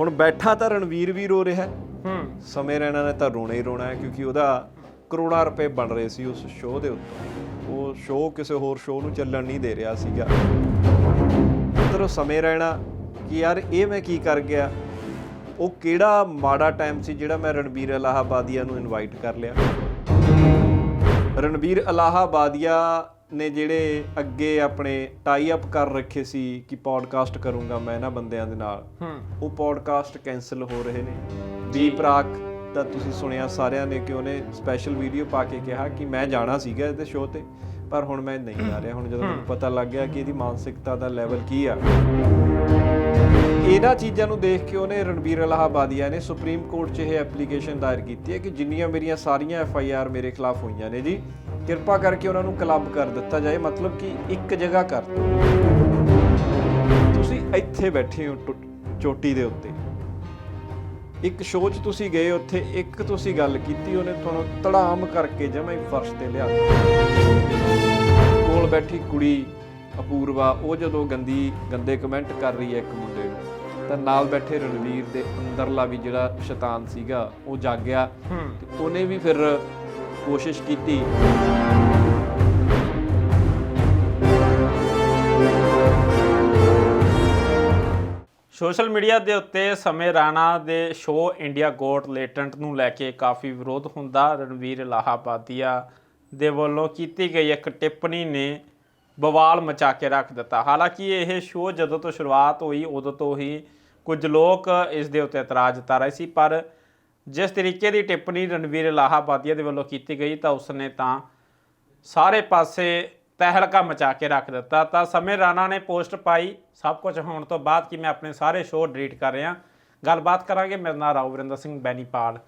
ਹੁਣ ਬੈਠਾ ਤਾਂ ਰਣਵੀਰ ਵੀ ਰੋ ਰਿਹਾ ਹੈ। ਸਮੇਂ ਰਹਿਣਾ ਨੇ ਤਾਂ ਰੋਣਾ ਹੀ ਰੋਣਾ ਹੈ ਕਿਉਂਕਿ ਉਹਦਾ ਕਰੋੜਾਂ ਰੁਪਏ ਬਣ ਰਹੇ ਸੀ ਉਸ ਸ਼ੋਅ ਦੇ ਉੱਤੇ। ਉਹ ਸ਼ੋਅ ਕਿਸੇ ਹੋਰ ਸ਼ੋਅ ਨੂੰ ਚੱਲਣ ਨਹੀਂ ਦੇ ਰਿਹਾ ਸੀਗਾ। ਉਧਰੋਂ ਸਮੇਂ ਰਹਿਣਾ ਕਿ ਯਾਰ ਇਹ ਮੈਂ ਕੀ ਕਰ ਗਿਆ? ਉਹ ਕਿਹੜਾ ਮਾੜਾ ਟਾਈਮ ਸੀ ਜਿਹੜਾ ਮੈਂ ਰਣਬੀਰ ਇਲਾਹਾਬਾਦੀਆ ਨੂੰ ਇਨਵਾਈਟ ਕਰ ਲਿਆ? ਰਣਬੀਰ ਇਲਾਹਾਬਾਦੀਆ ਨੇ ਜਿਹੜੇ ਅੱਗੇ ਆਪਣੇ ਟਾਈ ਅਪ ਕਰ ਰੱਖੇ ਸੀ ਕਿ ਪੋਡਕਾਸਟ ਕਰੂੰਗਾ ਮੈਂ ਇਹਨਾਂ ਬੰਦਿਆਂ ਦੇ ਨਾਲ ਉਹ ਪੋਡਕਾਸਟ ਕੈਨਸਲ ਹੋ ਰਹੇ ਨੇ। ਦੀਪ ਰਾਕ ਦਾ ਤੁਸੀਂ ਸੁਣਿਆ ਸਾਰਿਆਂ ਨੇ ਕਿ ਉਹਨੇ ਸਪੈਸ਼ਲ ਵੀਡੀਓ ਪਾ ਕੇ ਕਿਹਾ ਕਿ ਮੈਂ ਜਾਣਾ ਸੀਗਾ ਇਹਦੇ ਸ਼ੋਅ ਤੇ ਪਰ ਹੁਣ ਮੈਂ ਨਹੀਂ ਆ ਰਿਹਾ। ਹੁਣ ਜਦੋਂ ਮੈਨੂੰ ਪਤਾ ਲੱਗ ਗਿਆ ਕਿ ਇਹਦੀ ਮਾਨਸਿਕਤਾ ਦਾ ਲੈਵਲ ਕੀ ਆ। ਇਹਨਾਂ ਚੀਜ਼ਾਂ ਨੂੰ ਦੇਖ ਕੇ ਉਹਨੇ ਰਣਬੀਰ ਇਲਾਹਾਬਾਦੀਆ ਨੇ ਸੁਪਰੀਮ ਕੋਰਟ 'ਚ ਇਹ ਐਪਲੀਕੇਸ਼ਨ ਦਾਇਰ ਕੀਤੀ ਹੈ ਕਿ ਜਿੰਨੀਆਂ ਮੇਰੀਆਂ ਸਾਰੀਆਂ ਐਫ ਆਈ ਆਰ ਮੇਰੇ ਖਿਲਾਫ ਹੋਈਆਂ ਨੇ ਜੀ ਕਿਰਪਾ ਕਰਕੇ ਉਹਨਾਂ ਨੂੰ ਕਲੱਬ ਕਰ ਦਿੱਤਾ ਜਾਏ ਮਤਲਬ ਕਿ ਇੱਕ ਜਗ੍ਹਾ ਕਰ ਤੁਸੀਂ ਇੱਥੇ ਬੈਠੇ ਹੋ ਚੋਟੀ ਦੇ ਉੱਤੇ। ਇੱਕ ਸ਼ੋਅ 'ਚ ਤੁਸੀਂ ਗਏ ਉੱਥੇ ਇੱਕ ਤੁਸੀਂ ਗੱਲ ਕੀਤੀ ਉਹਨੇ ਤੁਹਾਨੂੰ ਧੜਾਮ ਕਰਕੇ ਜਮਾਂ ਹੀ ਫਰਸ਼ ਤੇ ਲਿਆ ਕੋਲ ਬੈਠੀ ਕੁੜੀ ਅਪੂਰਵਾ ਉਹ ਜਦੋਂ ਗੰਦੀ ਗੰਦੇ ਕਮੈਂਟ ਕਰ ਰਹੀ ਹੈ ਇੱਕ ਮੁੰਡੇ ਨੂੰ ਤਾਂ ਨਾਲ ਬੈਠੇ ਰਣਵੀਰ ਦੇ ਅੰਦਰਲਾ ਵੀ ਜਿਹੜਾ ਸ਼ੈਤਾਨ ਸੀਗਾ ਉਹ ਜਾਗਿਆ। ਤੇ ਉਹਨੇ ਵੀ ਫਿਰ ਕੋਸ਼ਿਸ਼ ਕੀਤੀ। ਸੋਸ਼ਲ ਮੀਡੀਆ ਦੇ ਉੱਤੇ ਸਮੇਂ ਰਾਣਾ ਦੇ ਸ਼ੋਅ ਇੰਡੀਆ ਗੋਟ ਲੇਟੈਂਟ ਨੂੰ ਲੈ ਕੇ ਕਾਫੀ ਵਿਰੋਧ ਹੁੰਦਾ। ਰਣਵੀਰ ਲਾਹਾਬਾਦੀਆ ਦੇ ਵੱਲੋਂ ਕੀਤੀ ਗਈ ਇੱਕ ਟਿੱਪਣੀ ਨੇ ਬਵਾਲ ਮਚਾ ਕੇ ਰੱਖ ਦਿੱਤਾ। ਹਾਲਾਂਕਿ ਇਹ ਸ਼ੋਅ ਜਦੋਂ ਤੋਂ ਸ਼ੁਰੂਆਤ ਹੋਈ, ਉਦੋਂ ਤੋਂ ਹੀ ਕੁਝ ਲੋਕ ਇਸ ਦੇ ਉੱਤੇ ਇਤਰਾਜ਼ ਜਤਾ ਰਹੇ ਸੀ, ਪਰ ਜਿਸ ਤਰੀਕੇ ਦੀ ਟਿੱਪਣੀ ਰਣਵੀਰ ਲਾਹਾਬਾਦੀਆ ਦੇ ਵੱਲੋਂ ਕੀਤੀ ਗਈ ਤਾਂ ਉਸਨੇ ਤਾਂ ਸਾਰੇ ਪਾਸੇ ਤਹਿਲਕਾ ਮਚਾ ਕੇ ਰੱਖ ਦਿੱਤਾ। ਤਾਂ ਸਮੇਂ ਰਾਣਾ ਨੇ ਪੋਸਟ ਪਾਈ। ਸਭ ਕੁਝ ਹੋਣ ਤੋਂ ਬਾਅਦ ਕਿ ਮੈਂ ਆਪਣੇ ਸਾਰੇ ਸ਼ੋਅ ਡਿਲੀਟ ਕਰ ਰਿਹਾ। ਗੱਲਬਾਤ ਕਰਾਂਗੇ। ਮੇਰੇ ਨਾਲ ਰਾਓ ਵਰਿੰਦਰ ਸਿੰਘ ਬੈਨੀਪਾਲ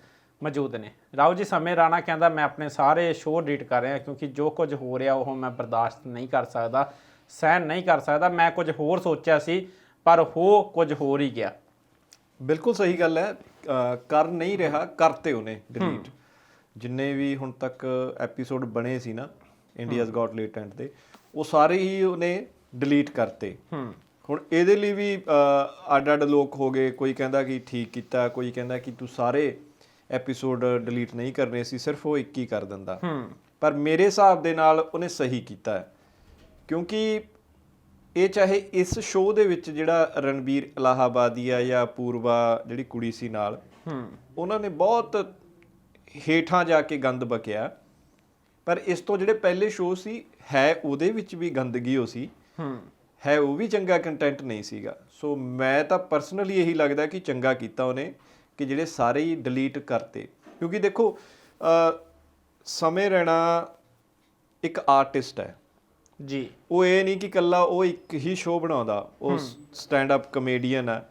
ਮੌਜੂਦ ਨੇ। ਰਾਓ ਜੀ, ਸਮੇਂ ਰਾਣਾ ਕਹਿੰਦਾ, ਮੈਂ ਆਪਣੇ ਸਾਰੇ ਸ਼ੋਅ ਡਿਲੀਟ ਕਰ ਰਿਹਾ ਕਿਉਂਕਿ ਜੋ ਕੁਝ ਹੋ ਰਿਹਾ ਉਹ ਮੈਂ ਬਰਦਾਸ਼ਤ ਨਹੀਂ ਕਰ ਸਕਦਾ, ਸਹਿਣ ਨਹੀਂ ਕਰ ਸਕਦਾ। ਮੈਂ ਕੁਝ ਹੋਰ ਸੋਚਿਆ ਸੀ, ਪਰ ਹੋ ਕੁਝ ਹੋਰ ਹੀ ਗਿਆ। ਬਿਲਕੁਲ ਸਹੀ ਗੱਲ ਹੈ ਕਰ ਨਹੀਂ ਰਿਹਾ ਕਰਤੇ ਉਹਨੇ ਡਿਲੀਟ ਜਿੰਨੇ ਵੀ ਹੁਣ ਤੱਕ ਐਪੀਸੋਡ ਬਣੇ ਸੀ ਨਾ ਇੰਡੀਆਜ਼ ਗॉट ਲੇਟੈਂਟ ਦੇ ਉਹ ਸਾਰੇ ਹੀ ਉਹਨੇ ਡਿਲੀਟ ਕਰਤੇ। ਹੁਣ ਇਹਦੇ ਲਈ ਵੀ ਅਹ, ਅੱਡ-ਅੱਡ ਲੋਕ ਹੋ ਗਏ ਕੋਈ ਕਹਿੰਦਾ ਕਿ ਠੀਕ ਕੀਤਾ ਕੋਈ ਕਹਿੰਦਾ ਕਿ ਤੂੰ ਸਾਰੇ ਐਪੀਸੋਡ ਡਿਲੀਟ ਨਹੀਂ ਕਰਨੇ ਸੀ ਸਿਰਫ ਉਹ ਇੱਕ ਹੀ ਕਰ ਦਿੰਦਾ। ਪਰ ਮੇਰੇ ਹਿਸਾਬ ਦੇ ਨਾਲ ਉਹਨੇ ਸਹੀ ਕੀਤਾ ਕਿਉਂਕਿ ਇਹ ਚਾਹੇ ਇਸ ਸ਼ੋਅ ਦੇ ਵਿੱਚ ਜਿਹੜਾ ਰਣਬੀਰ ਇਲਾਹਾਬਾਦੀਆ ਜਾਂ ਪੂਰਵਾ ਜਿਹੜੀ ਕੁੜੀ ਸੀ ਨਾਲ ਹੂੰ। ਉਹਨਾਂ ਨੇ ਬਹੁਤ ਹੇਠਾਂ ਜਾ ਕੇ ਗੰਦ ਬਕਿਆ। ਪਰ ਇਸ ਤੋਂ ਜਿਹੜੇ ਪਹਿਲੇ ਸ਼ੋਅ ਸੀ ਹੈ ਉਹਦੇ ਵਿੱਚ ਵੀ ਗੰਦਗੀ ਹੋ ਸੀ। ਹੂੰ। ਹੈ ਉਹ ਵੀ ਚੰਗਾ ਕੰਟੈਂਟ ਨਹੀਂ ਸੀਗਾ। ਸੋ ਮੈਂ ਤਾਂ ਪਰਸਨਲੀ ਇਹੀ ਲੱਗਦਾ ਕਿ ਚੰਗਾ ਕੀਤਾ ਉਹਨੇ ਕਿ ਜਿਹੜੇ ਸਾਰੇ ਹੀ ਡਿਲੀਟ ਕਰਤੇ। ਕਿਉਂਕਿ ਦੇਖੋ ਅ, ਸਮੇਂ ਰਹਿਣਾ ਇੱਕ ਆਰਟਿਸਟ ਹੈ। ਜੀ। ਉਹ ਇਹ ਨਹੀਂ ਕਿ ਕੱਲਾ ਉਹ ਇੱਕ ਹੀ ਸ਼ੋਅ ਬਣਾਉਂਦਾ ਉਹ ਸਟੈਂਡ ਅਪ ਕਮੇਡੀਅਨ ਹੈ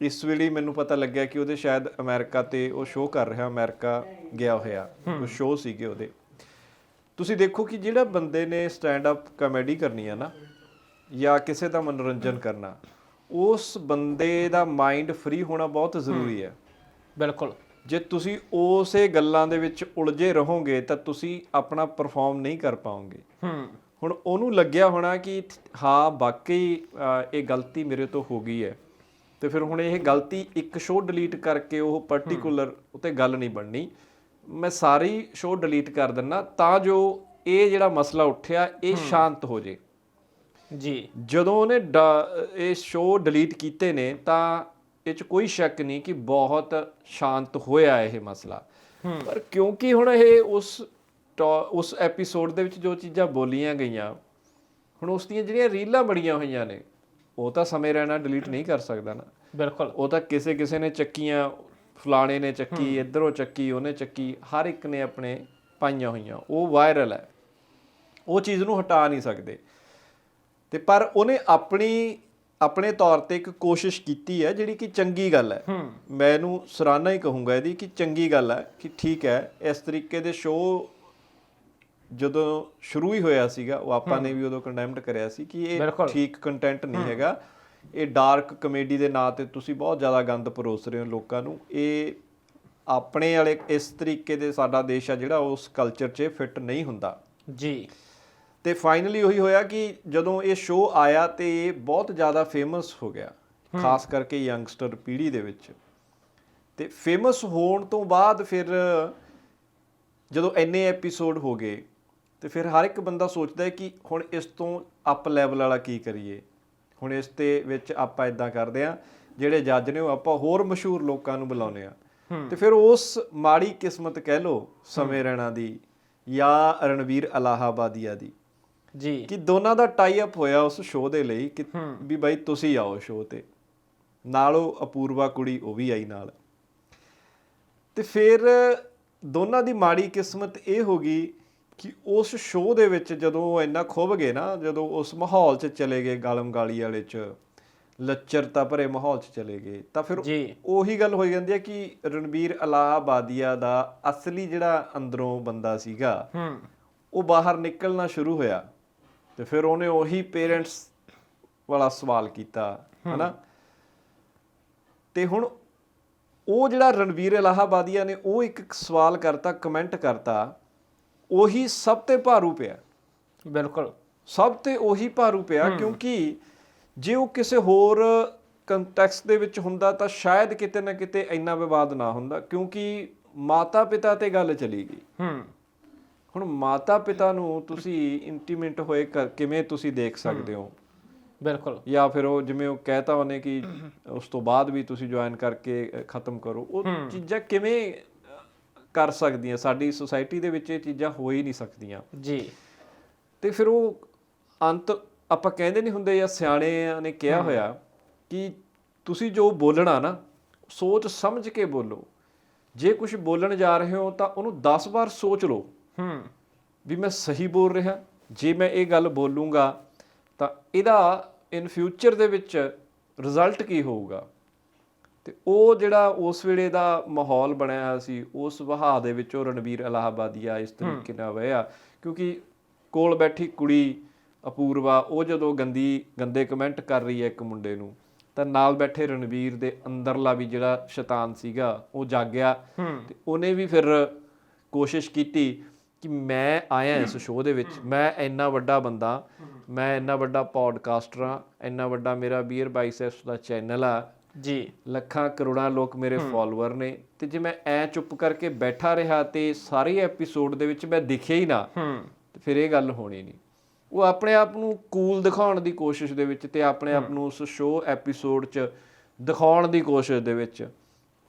ਇਸ ਵੇਲੇ ਮੈਨੂੰ ਪਤਾ ਲੱਗਿਆ ਕਿ ਉਹਦੇ ਸ਼ਾਇਦ ਅਮਰੀਕਾ ਤੇ ਉਹ ਸ਼ੋਅ ਕਰ ਰਿਹਾ ਅਮਰੀਕਾ ਗਿਆ ਹੋਇਆ। ਉਹ ਸ਼ੋਅ ਸੀਗੇ ਉਹਦੇ। ਤੁਸੀਂ ਦੇਖੋ ਕਿ ਜਿਹੜਾ ਬੰਦੇ ਨੇ ਸਟੈਂਡ ਅਪ ਕਾਮੇਡੀ ਕਰਨੀ ਹੈ ਨਾ ਜਾਂ ਕਿਸੇ ਦਾ ਮਨੋਰੰਜਨ ਕਰਨਾ ਉਸ ਬੰਦੇ ਦਾ ਮਾਈਂਡ ਫ੍ਰੀ ਹੋਣਾ ਬਹੁਤ ਜ਼ਰੂਰੀ ਹੈ ਬਿਲਕੁਲ। ਜੇ ਤੁਸੀਂ ਉਸੇ ਗੱਲਾਂ ਦੇ ਵਿੱਚ ਉਲਝੇ ਰਹੋਗੇ ਤਾਂ ਤੁਸੀਂ ਆਪਣਾ ਪਰਫਾਰਮ ਨਹੀਂ ਕਰ ਪਾਓਗੇ। ਹੂੰ। ਹੁਣ ਉਹਨੂੰ ਲੱਗਿਆ ਹੋਣਾ ਕਿ ਹਾਂ ਵਾਕਈ ਇਹ ਗਲਤੀ ਮੇਰੇ ਤੋਂ ਹੋ ਗਈ ਹੈ। ਤੇ ਫਿਰ ਹੁਣ ਇਹ ਗਲਤੀ ਇੱਕ ਸ਼ੋਅ ਡਿਲੀਟ ਕਰਕੇ ਉਹ ਪਾਰਟਿਕੂਲਰ ਉਤੇ ਗੱਲ ਨਹੀਂ ਬਣਨੀ। ਮੈਂ ਸਾਰੀ ਸ਼ੋਅ ਡਿਲੀਟ ਕਰ ਦਿੰਨਾ ਤਾਂ ਜੋ ਇਹ ਜਿਹੜਾ ਮਸਲਾ ਉੱਠਿਆ ਇਹ ਸ਼ਾਂਤ ਹੋ ਜੇ। ਜੀ। ਜਦੋਂ ਉਹਨੇ ਇਹ ਸ਼ੋਅ ਡਿਲੀਟ ਕੀਤੇ ਨੇ ਤਾਂ ਇਹ ਚ ਕੋਈ ਸ਼ੱਕ ਨਹੀਂ ਕਿ ਬਹੁਤ ਸ਼ਾਂਤ ਹੋਇਆ ਇਹ ਮਸਲਾ। ਪਰ ਕਿਉਂਕਿ ਹੁਣ ਇਹ ਉਸ ਉਸ ਐਪੀਸੋਡ ਦੇ ਵਿੱਚ ਜੋ ਚੀਜ਼ਾਂ ਬੋਲੀਆਂ ਗਈਆਂ ਹੁਣ ਉਸ ਦੀਆਂ ਜਿਹੜੀਆਂ ਰੀਲਾਂ ਬੜੀਆਂ ਹੋਈਆਂ ਨੇ ਉਹ ਤਾਂ ਸਮੇਂ ਰਹਿਣਾ ਡਿਲੀਟ ਨਹੀਂ ਕਰ ਸਕਦਾ ਨਾ। ਬਿਲਕੁਲ। ਉਹ ਤਾਂ ਕਿਸੇ ਕਿਸੇ ਨੇ ਚੱਕੀਆਂ ਫਲਾਣੇ ਨੇ ਚੱਕੀ ਇਧਰੋਂ ਚੱਕੀ ਉਹਨੇ ਚੱਕੀ ਹਰ ਇੱਕ ਨੇ ਆਪਣੇ ਪਾਈਆਂ ਹੋਈਆਂ ਉਹ ਵਾਇਰਲ ਹੈ। ਉਹ ਚੀਜ਼ ਨੂੰ ਹਟਾ ਨਹੀਂ ਸਕਦੇ। ਤੇ ਪਰ ਉਹਨੇ ਆਪਣੀ ਆਪਣੇ ਤੌਰ ਤੇ ਇੱਕ ਕੋਸ਼ਿਸ਼ ਕੀਤੀ ਹੈ ਜਿਹੜੀ ਕਿ ਚੰਗੀ ਗੱਲ ਹੈ। ਮੈਂ ਇਹਨੂੰ ਸਰਾਹਨਾ ਹੀ ਕਹੂੰਗਾ ਇਹਦੀ ਕਿ ਚੰਗੀ ਗੱਲ ਹੈ ਕਿ ਠੀਕ ਹੈ ਇਸ ਤਰੀਕੇ ਦੇ ਸ਼ੋਅ ਜਦੋਂ ਸ਼ੁਰੂ ਹੀ ਹੋਇਆ ਸੀਗਾ ਉਹ ਆਪਾਂ ਨੇ ਵੀ ਉਦੋਂ ਕੰਡੈਮਡ ਕਰਿਆ ਸੀ ਕਿ ਇਹ। ਠੀਕ ਕੰਟੈਂਟ ਨਹੀਂ ਹੈਗਾ। ਇਹ ਡਾਰਕ ਕਮੇਡੀ ਦੇ ਨਾਂ ਤੇ ਤੁਸੀਂ ਬਹੁਤ ਜ਼ਿਆਦਾ ਗੰਦ ਪਰੋਸ ਰਹੇ ਹੋ ਲੋਕਾਂ ਨੂੰ। ਇਹ ਆਪਣੇ ਵਾਲੇ ਇਸ ਤਰੀਕੇ ਦੇ ਸਾਡਾ ਦੇਸ਼ ਆ ਜਿਹੜਾ ਉਸ ਕਲਚਰ 'ਚ ਫਿੱਟ ਨਹੀਂ ਹੁੰਦਾ। ਜੀ। ਤੇ ਫਾਈਨਲੀ ਉਹੀ ਹੋਇਆ ਕਿ ਜਦੋਂ ਇਹ ਸ਼ੋਅ ਆਇਆ ਤੇ ਇਹ ਬਹੁਤ ਜ਼ਿਆਦਾ ਫੇਮਸ ਹੋ ਗਿਆ ਖਾਸ ਕਰਕੇ ਯੰਗਸਟਰ ਪੀੜ੍ਹੀ ਦੇ ਵਿੱਚ। ਤੇ ਫੇਮਸ ਹੋਣ ਤੋਂ ਬਾਅਦ ਫਿਰ ਜਦੋਂ ਇੰਨੇ ਐਪੀਸੋਡ ਹੋ ਗਏ ਤੇ ਫਿਰ ਹਰ ਇੱਕ ਬੰਦਾ ਸੋਚਦਾ ਹੈ ਕਿ ਹੁਣ ਇਸ ਤੋਂ ਅਪ ਲੈਵਲ ਵਾਲਾ ਕੀ ਕਰੀਏ? ਹੁਣ ਇਸ ਤੇ ਵਿੱਚ ਆਪਾਂ ਇਦਾਂ ਕਰਦੇ ਆ ਜਿਹੜੇ ਜੱਜ ਨੇ ਉਹ ਆਪਾਂ ਹੋਰ ਮਸ਼ਹੂਰ ਲੋਕਾਂ ਨੂੰ ਬੁਲਾਉਂਦੇ ਆ ਤੇ ਫਿਰ ਉਸ ਮਾੜੀ ਕਿਸਮਤ ਕਹਿ ਲੋ ਸਮੇਂ ਰਹਿਣਾ ਦੀ ਜਾਂ ਰਣਵੀਰ ਅਲਾਹਾਬਾਦੀਆ ਦੀ ਜੀ। ਕਿ ਦੋਨਾਂ ਦਾ ਟਾਈ ਅਪ ਹੋਇਆ ਉਸ ਸ਼ੋਅ ਦੇ ਲਈ ਕਿ ਵੀ ਬਾਈ ਤੁਸੀਂ ਆਓ ਸ਼ੋਅ ਤੇ। ਨਾਲ ਉਹ ਅਪੂਰਵਾ ਕੁੜੀ ਉਹ ਵੀ ਆਈ ਨਾਲ। ਤੇ ਫਿਰ ਦੋਨਾਂ ਦੀ ਮਾੜੀ ਕਿਸਮਤ ਇਹ ਹੋ ਗਈ ਕਿ ਉਸ ਸ਼ੋਅ ਦੇ ਵਿੱਚ ਜਦੋਂ ਉਹ ਇੰਨਾ ਖੁੱਭ ਗਏ ਨਾ ਜਦੋਂ ਉਸ ਮਾਹੌਲ 'ਚ ਚਲੇ ਗਏ ਗਾਲਮ ਗਾਲੀ ਵਾਲੇ 'ਚ ਲੱਚਰਤਾ ਭਰੇ ਮਾਹੌਲ 'ਚ ਚਲੇ ਗਏ ਤਾਂ ਫਿਰ ਉਹੀ ਗੱਲ ਹੋਈ ਜਾਂਦੀ ਹੈ ਕਿ ਰਣਬੀਰ ਅਲਾਹਾਬਾਦੀਆ ਦਾ ਅਸਲੀ ਜਿਹੜਾ ਅੰਦਰੋਂ ਬੰਦਾ ਸੀਗਾ ਉਹ ਬਾਹਰ ਨਿਕਲਣਾ ਸ਼ੁਰੂ ਹੋਇਆ ਤੇ ਫਿਰ ਉਹਨੇ ਉਹੀ ਪੇਰੈਂਟਸ ਵਾਲਾ ਸਵਾਲ ਕੀਤਾ ਹਨਾ? ਤੇ ਹੁਣ ਉਹ ਜਿਹੜਾ ਰਣਵੀਰ ਇਲਾਹਾਬਾਦੀਆ ਨੇ ਉਹ ਇੱਕ ਸਵਾਲ ਕਰਤਾ ਕਮੈਂਟ ਕਰਤਾ ਉਹੀ ਸਭ ਤੇ ਭਾਰੂ ਪਿਆ। ਬਿਲਕੁਲ। ਸਭ ਤੇ ਉਹੀ ਭਾਰੂ ਪਿਆ ਕਿਉਂਕਿ ਜੇ ਉਹ ਕਿਸੇ ਹੋਰ ਕੰਟੈਕਸਟ ਦੇ ਵਿੱਚ ਹੁੰਦਾ ਤਾਂ ਸ਼ਾਇਦ ਕਿਤੇ ਨਾ ਕਿਤੇ ਇੰਨਾ ਵਿਵਾਦ ਨਾ ਹੁੰਦਾ ਕਿਉਂਕਿ ਮਾਤਾ ਪਿਤਾ ਤੇ ਗੱਲ ਚਲੀ ਗਈ। ਹੂੰ। ਹੁਣ ਮਾਤਾ ਪਿਤਾ ਨੂੰ ਤੁਸੀਂ ਇੰਟੀਮੇਟ ਹੋਏ ਕ- ਕਿਵੇਂ ਤੁਸੀਂ ਦੇਖ ਸਕਦੇ ਹੋ? ਬਿਲਕੁਲ। ਜਾਂ ਫਿਰ ਉਹ ਜਿਵੇਂ ਉਹ ਕਹਿਤਾ ਉਹਨੇ ਕਿ ਉਸ ਤੋਂ ਬਾਅਦ ਵੀ ਤੁਸੀਂ ਜੁਆਇਨ ਕਰਕੇ ਖਤਮ ਕਰੋ। ਉਹ ਚੀਜ਼ਾਂ ਕਿਵੇਂ ਕਰ ਸਕਦੀਆਂ ਸਾਡੀ ਸੋਸਾਇਟੀ ਦੇ ਵਿੱਚ ਇਹ ਚੀਜ਼ਾਂ ਹੋ ਹੀ ਨਹੀਂ ਸਕਦੀਆਂ। ਜੀ। ਤੇ ਫਿਰ ਉਹ ਅੰਤ ਆਪਾਂ ਕਹਿੰਦੇ ਨਹੀਂ ਹੁੰਦੇ ਜਾਂ ਸਿਆਣਿਆਂ ਨੇ ਕਿਹਾ ਹੋਇਆ ਕਿ ਤੁਸੀਂ ਜੋ ਬੋਲਣਾ ਨਾ ਸੋਚ ਸਮਝ ਕੇ ਬੋਲੋ। ਜੇ ਕੁਝ ਬੋਲਣ ਜਾ ਰਹੇ ਹੋ ਤਾਂ ਉਹਨੂੰ 10 ਵਾਰ ਸੋਚ ਲਓ। ਹੂੰ ਵੀ ਮੈਂ ਸਹੀ ਬੋਲ ਰਿਹਾ ਜੇ ਮੈਂ ਇਹ ਗੱਲ ਬੋਲੂੰਗਾ ਤਾਂ ਇਹਦਾ ਇਨ ਫਿਊਚਰ ਦੇ ਵਿੱਚ ਰਿਜ਼ਲਟ ਕੀ ਹੋਊਗਾ? ਤੇ ਉਹ ਜਿਹੜਾ ਉਸ ਵੇਲੇ ਦਾ ਮਾਹੌਲ ਬਣਿਆ ਹੋਇਆ ਸੀ ਉਸ ਵਹਾਅ ਦੇ ਵਿੱਚ ਉਹ ਰਣਵੀਰ ਅਲਾਹਾਬਾਦੀਆ ਇਸ ਤਰੀਕੇ ਨਾਲ ਵਹਿਆ ਕਿਉਂਕਿ ਕੋਲ ਬੈਠੀ ਕੁੜੀ ਅਪੂਰਵਾ ਉਹ ਜਦੋਂ ਗੰਦੀ ਗੰਦੇ ਕਮੈਂਟ ਕਰ ਰਹੀ ਹੈ ਇੱਕ ਮੁੰਡੇ ਨੂੰ ਤਾਂ ਨਾਲ ਬੈਠੇ ਰਣਵੀਰ ਦੇ ਅੰਦਰਲਾ ਵੀ ਜਿਹੜਾ ਸ਼ੈਤਾਨ ਸੀਗਾ ਉਹ ਜਾਗਿਆ ਤੇ ਉਹਨੇ ਵੀ ਫਿਰ ਕੋਸ਼ਿਸ਼ ਕੀਤੀ ਕਿ ਮੈਂ ਆਇਆ ਇਸ ਸ਼ੋਅ ਦੇ ਵਿੱਚ ਮੈਂ ਇੰਨਾ ਵੱਡਾ ਬੰਦਾ ਮੈਂ ਇੰਨਾ ਵੱਡਾ ਪੋਡਕਾਸਟਰ ਆ ਇੰਨਾ ਵੱਡਾ ਮੇਰਾ ਬੀਅਰ ਬਾਈਸੈਪਸ ਦਾ ਚੈਨਲ ਆ ਜੀ। ਲੱਖਾਂ ਕਰੋੜਾਂ ਲੋਕ ਮੇਰੇ ਫਾਲੋਅਰ ਨੇ ਤੇ ਜੇ ਮੈਂ ਐ ਚੁੱਪ ਕਰਕੇ ਬੈਠਾ ਰਿਹਾ ਤੇ ਸਾਰੇ ਐਪੀਸੋਡ ਦੇ ਵਿੱਚ ਮੈਂ ਦਿਖਿਆ ਹੀ ਨਾ ਹੂੰ। ਤੇ ਫਿਰ ਇਹ ਗੱਲ ਹੋਣੀ ਨਹੀਂ। ਉਹ ਆਪਣੇ ਆਪ ਨੂੰ ਕੂਲ ਦਿਖਾਉਣ ਦੀ ਕੋਸ਼ਿਸ਼ ਦੇ ਵਿੱਚ ਤੇ ਆਪਣੇ ਆਪ ਨੂੰ ਉਸ ਸ਼ੋਅ ਐਪੀਸੋਡ 'ਚ ਦਿਖਾਉਣ ਦੀ ਕੋਸ਼ਿਸ਼ ਦੇ ਵਿੱਚ